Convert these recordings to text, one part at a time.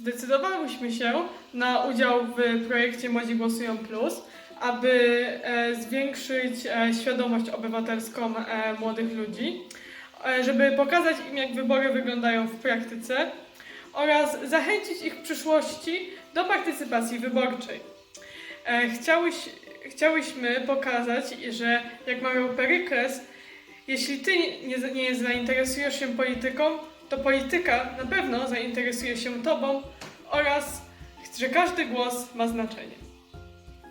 Zdecydowałyśmy się na udział w projekcie Młodzi Głosują Plus, aby e, zwiększyć e, świadomość obywatelską e, młodych ludzi, żeby pokazać im, jak wybory wyglądają w praktyce oraz zachęcić ich w przyszłości do partycypacji wyborczej. Chciałyś, chciałyśmy pokazać, że jak mawiał Perykles, jeśli ty nie, nie zainteresujesz się polityką, to polityka na pewno zainteresuje się tobą oraz że każdy głos ma znaczenie.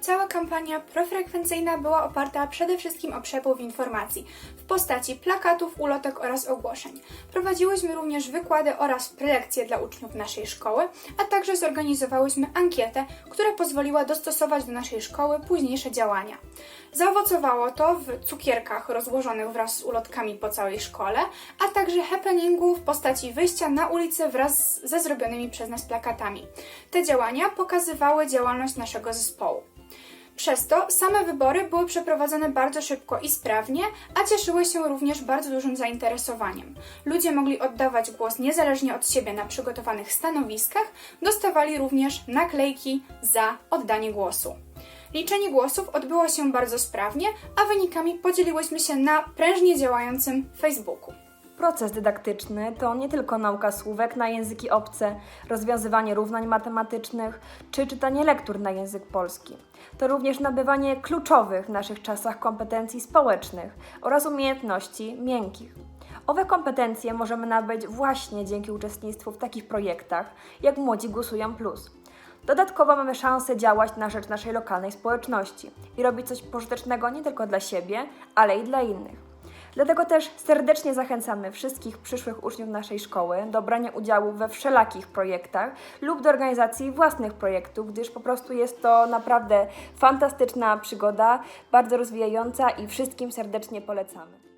Cała kampania profrekwencyjna była oparta przede wszystkim o przepływ informacji w postaci plakatów, ulotek oraz ogłoszeń. Prowadziłyśmy również wykłady oraz prelekcje dla uczniów naszej szkoły, a także zorganizowałyśmy ankietę, która pozwoliła dostosować do naszej szkoły późniejsze działania. Zaowocowało to w cukierkach rozłożonych wraz z ulotkami po całej szkole, a także happeningu w postaci wyjścia na ulicę wraz ze zrobionymi przez nas plakatami. Te działania pokazywały działalność naszego zespołu. Przez to same wybory były przeprowadzone bardzo szybko i sprawnie, a cieszyły się również bardzo dużym zainteresowaniem. Ludzie mogli oddawać głos niezależnie od siebie na przygotowanych stanowiskach, dostawali również naklejki za oddanie głosu. Liczenie głosów odbyło się bardzo sprawnie, a wynikami podzieliłyśmy się na prężnie działającym Facebooku. Proces dydaktyczny to nie tylko nauka słówek na języki obce, rozwiązywanie równań matematycznych czy czytanie lektur na język polski. To również nabywanie kluczowych w naszych czasach kompetencji społecznych oraz umiejętności miękkich. Owe kompetencje możemy nabyć właśnie dzięki uczestnictwu w takich projektach jak Młodzi Głosują Plus. Dodatkowo mamy szansę działać na rzecz naszej lokalnej społeczności i robić coś pożytecznego nie tylko dla siebie, ale i dla innych. Dlatego też serdecznie zachęcamy wszystkich przyszłych uczniów naszej szkoły do brania udziału we wszelakich projektach lub do organizacji własnych projektów, gdyż po prostu jest to naprawdę fantastyczna przygoda, bardzo rozwijająca i wszystkim serdecznie polecamy.